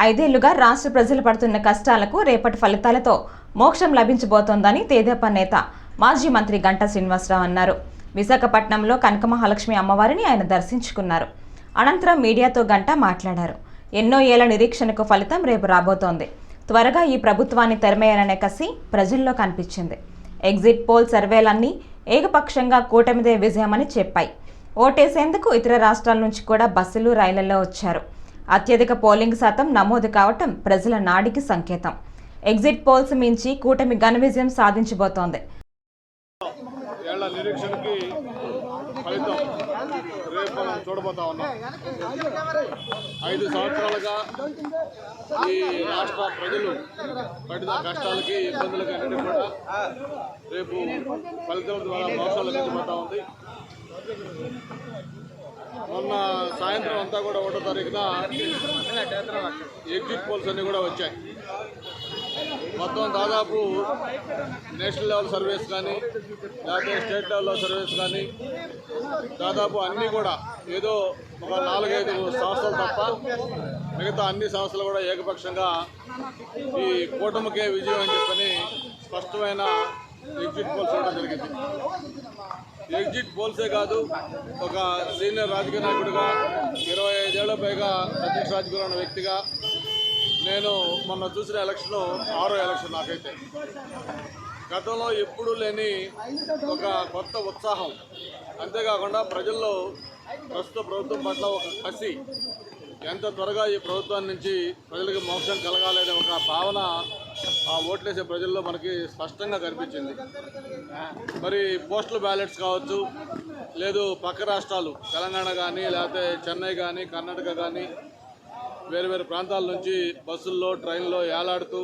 ఐదేళ్ళుగా రాష్ట్ర ప్రజలు పడుతున్న కష్టాలకు రేపటి ఫలితాలతో మోక్షం లభించబోతోందని తేదేపా నేత మాజీ మంత్రి గంటా శ్రీనివాసరావు అన్నారు. విశాఖపట్నంలో కనక మహాలక్ష్మి అమ్మవారిని ఆయన దర్శించుకున్నారు. అనంతరం మీడియాతో గంట మాట్లాడారు. ఎన్నో ఏళ్ళ నిరీక్షణకు ఫలితం రేపు రాబోతోంది. త్వరగా ఈ ప్రభుత్వాన్ని తెరమేయాలనే కసి ప్రజల్లో కనిపించింది. ఎగ్జిట్ పోల్ సర్వేలన్నీ ఏకపక్షంగా కూటమిదే విజయమని చెప్పాయి. ఓటేసేందుకు ఇతర రాష్ట్రాల నుంచి కూడా బస్సులు రైళ్ళలో వచ్చారు. అత్యధిక పోలింగ్ శాతం నమోదు కావటం ప్రజల నాడికి సంకేతం. ఎగ్జిట్ పోల్స్ మించి కూటమి ఘన విజయం సాధించబోతోంది. రేపు మనం చూడబోతా ఉన్నాం. ఐదు సంవత్సరాలుగా ఈ రాష్ట్ర ప్రజలు పడిన కష్టాలకి ఇబ్బందులకి అన్నిటి కూడా రేపు ఫలితం ద్వారా మోసాలు లభించబోతా ఉంది. మొన్న సాయంత్రం అంతా కూడా ఒకటో తారీఖున ఎగ్జిట్ పోల్స్ అన్నీ కూడా వచ్చాయి. మొత్తం దాదాపు నేషనల్ లెవెల్ సర్వీస్ కానీ లేకపోతే స్టేట్ లెవెల్లో సర్వీస్ కానీ దాదాపు అన్నీ కూడా ఏదో ఒక నాలుగైదు సంస్థలు తప్ప మిగతా అన్ని సంస్థలు కూడా ఏకపక్షంగా ఈ కూటమికే విజయం అని చెప్పని స్పష్టమైన ఎగ్జిట్ పోల్స్ కూడా జరిగింది. ఎగ్జిట్ పోల్సే కాదు ఒక సీనియర్ రాజకీయ నాయకుడిగా ఇరవై ఐదేళ్ళ పైగా అధ్యక్ష రాజకీయంలో ఉన్న వ్యక్తిగా నేను మొన్న చూసిన ఎలక్షన్ ఆరో ఎలక్షన్ నాకైతే. గతంలో ఎప్పుడూ లేని ఒక కొత్త ఉత్సాహం. అంతేకాకుండా ప్రజల్లో ప్రస్తుత ప్రభుత్వం పట్ల ఒక కసి ఎంత త్వరగా ఈ ప్రభుత్వం నుంచి ప్రజలకు మోక్షం కలగాలనే ఒక భావన ఆ ఓట్లేసే ప్రజల్లో మనకి స్పష్టంగా కనిపించింది. మరి పోస్టల్ బ్యాలెట్స్ కావచ్చు లేదు పక్క రాష్ట్రాలు తెలంగాణ కానీ లేకపోతే చెన్నై కానీ కర్ణాటక కానీ వేరు వేరు ప్రాంతాల నుంచి బస్సుల్లో ట్రైన్లో ఏలాడుతూ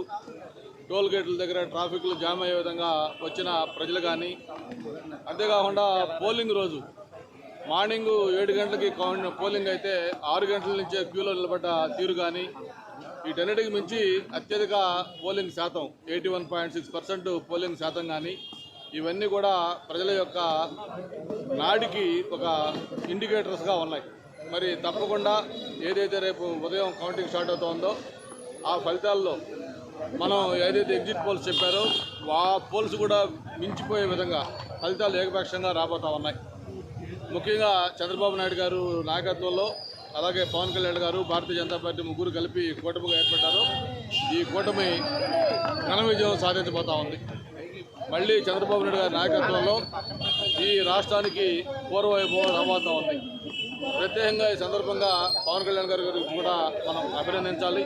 టోల్ గేట్ల దగ్గర ట్రాఫిక్లు జామ్ అయ్యే విధంగా వచ్చిన ప్రజలు కానీ అంతేకాకుండా పోలింగ్ రోజు మార్నింగ్ ఏడు గంటలకి కౌంట్ పోలింగ్ అయితే ఆరు గంటల నుంచే క్యూలో నిలబడ్డ తీరు కానీ వీటన్నిటికి మించి అత్యధిక పోలింగ్ శాతం eighty one point six percent polling శాతం కానీ ఇవన్నీ కూడా ప్రజల యొక్క నాడికి ఒక ఇండికేటర్స్గా ఉన్నాయి. మరి తప్పకుండా ఏదైతే రేపు ఉదయం కౌంటింగ్ స్టార్ట్ అవుతుందో ఆ ఫలితాల్లో మనం ఏదైతే ఎగ్జిట్ పోల్స్ చెప్పారో ఆ పోల్స్ కూడా మించిపోయే విధంగా ఫలితాలు ఏకపక్షంగా రాబోతా ఉన్నాయి. ముఖ్యంగా చంద్రబాబు నాయుడు గారు నాయకత్వంలో అలాగే పవన్ కళ్యాణ్ గారు భారతీయ జనతా పార్టీ ముగ్గురు కలిపి కూటమిగా ఏర్పడ్డారు. ఈ కూటమి ఘన విజయం సాధించబోతా ఉంది. మళ్ళీ చంద్రబాబు నాయుడు గారి నాయకత్వంలో ఈ రాష్ట్రానికి పూర్వవైభవం రాబోతా ఉంది. ప్రత్యేకంగా ఈ సందర్భంగా పవన్ కళ్యాణ్ గారి గురించి కూడా మనం అభినందించాలి.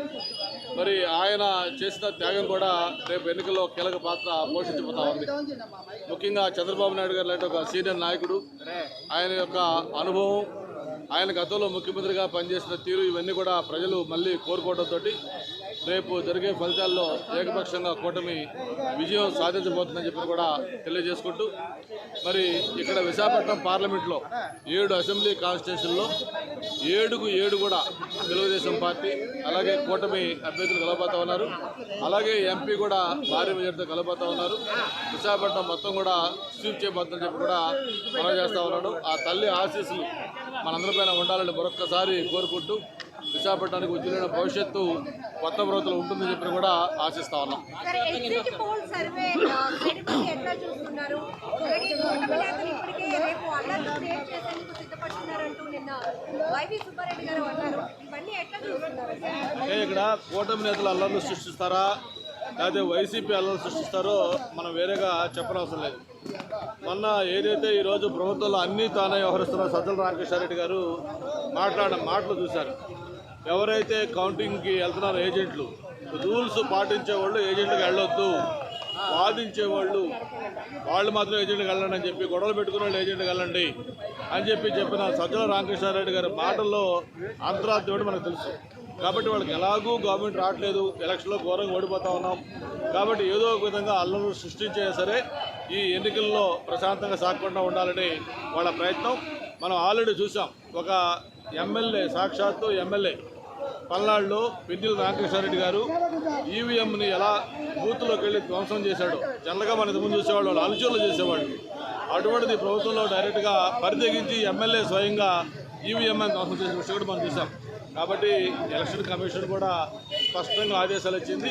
మరి ఆయన చేసిన త్యాగం కూడా రేపు ఎన్నికల్లో కీలక పాత్ర పోషించబోతా ఉంది. ముఖ్యంగా చంద్రబాబు నాయుడు గారు లాంటి ఒక సీనియర్ నాయకుడు. ఆయన యొక్క అనుభవం ఆయన గతంలో ముఖ్యమంత్రిగా పనిచేసిన తీరు ఇవన్నీ కూడా ప్రజలు మళ్ళీ కోరుకోవడంతో రేపు జరిగే ఫలితాల్లో ఏకపక్షంగా కూటమి విజయం సాధించబోతుందని చెప్పి కూడా తెలియజేసుకుంటూ మరి ఇక్కడ విశాఖపట్నం పార్లమెంట్లో ఏడు అసెంబ్లీ కాన్స్టిట్యూషన్లో ఏడుకు ఏడు కూడా తెలుగుదేశం పార్టీ అలాగే కూటమి అభ్యర్థులు కలబోతా ఉన్నారు. అలాగే ఎంపీ కూడా భారీ మెజార్టీతో కలబోతా ఉన్నారు. విశాఖపట్నం మొత్తం కూడా స్వీప్ చేయబోతుందని చెప్పి కూడా మనం చేస్తూ ఉన్నాడు. ఆ తల్లి ఆశీస్సులు మనందరిపైన ఉండాలని మరొక్కసారి కోరుకుంటూ విశాఖపట్నానికి ఉజ్వలైన భవిష్యత్తు కొత్త ప్రభుత్వం ఉంటుందని చెప్పి కూడా ఆశిస్తా ఉన్నాం. ఇక్కడ కూటమి నేతలు అల్లర్లు సృష్టిస్తారా? లేకపోతే వైసీపీ అల్లర్లు సృష్టిస్తారో మనం వేరేగా చెప్పనవసరం లేదు. మొన్న ఏదైతే ఈరోజు ప్రభుత్వంలో అన్నీ తానే వ్యవహరిస్తున్న సజ్జల రామకృష్ణారెడ్డి గారు మాట్లాడిన మాటలు చూశారు. ఎవరైతే కౌంటింగ్కి వెళ్తున్నారో ఏజెంట్లు రూల్స్ పాటించే వాళ్ళు ఏజెంట్లకు వెళ్ళొద్దు వాదించే వాళ్ళు వాళ్ళు మాత్రం ఏజెంట్కి వెళ్ళండి అని చెప్పి గొడవలు పెట్టుకున్న వాళ్ళు ఏజెంట్కి వెళ్ళండి అని చెప్పి చెప్పిన సజ్జల రామకృష్ణారెడ్డి గారి మాటల్లో అంతరార్థం మనకు తెలుసు. కాబట్టి వాళ్ళకి ఎలాగూ గవర్నమెంట్ రావట్లేదు ఎలక్షన్లో ఘోరంగా ఓడిపోతా ఉన్నాం. కాబట్టి ఏదో ఒక విధంగా అల్లలు సృష్టించే సరే ఈ ఎన్నికల్లో ప్రశాంతంగా సాగకుండా ఉండాలని వాళ్ళ ప్రయత్నం. మనం ఆల్రెడీ చూసాం ఒక ఎమ్మెల్యే సాక్షాత్తు ఎమ్మెల్యే పల్నాడులో పెద్దిల రామకృష్ణారెడ్డి గారు ఈవీఎంని ఎలా బూత్లోకి వెళ్ళి ధ్వంసం చేశాడు జనరల్గా మన ఇంతకుముందు చూసేవాళ్ళు వాళ్ళు అలుచూర్లు చేసేవాళ్ళు అటువంటిది ప్రభుత్వంలో డైరెక్ట్గా పరిదగించి ఎమ్మెల్యే స్వయంగా ఈవీఎంఐ ధ్వంసం చేసిన విషయం కూడా మనం చూసాం. కాబట్టి ఎలక్షన్ కమిషన్ కూడా స్పష్టంగా ఆదేశాలు ఇచ్చింది.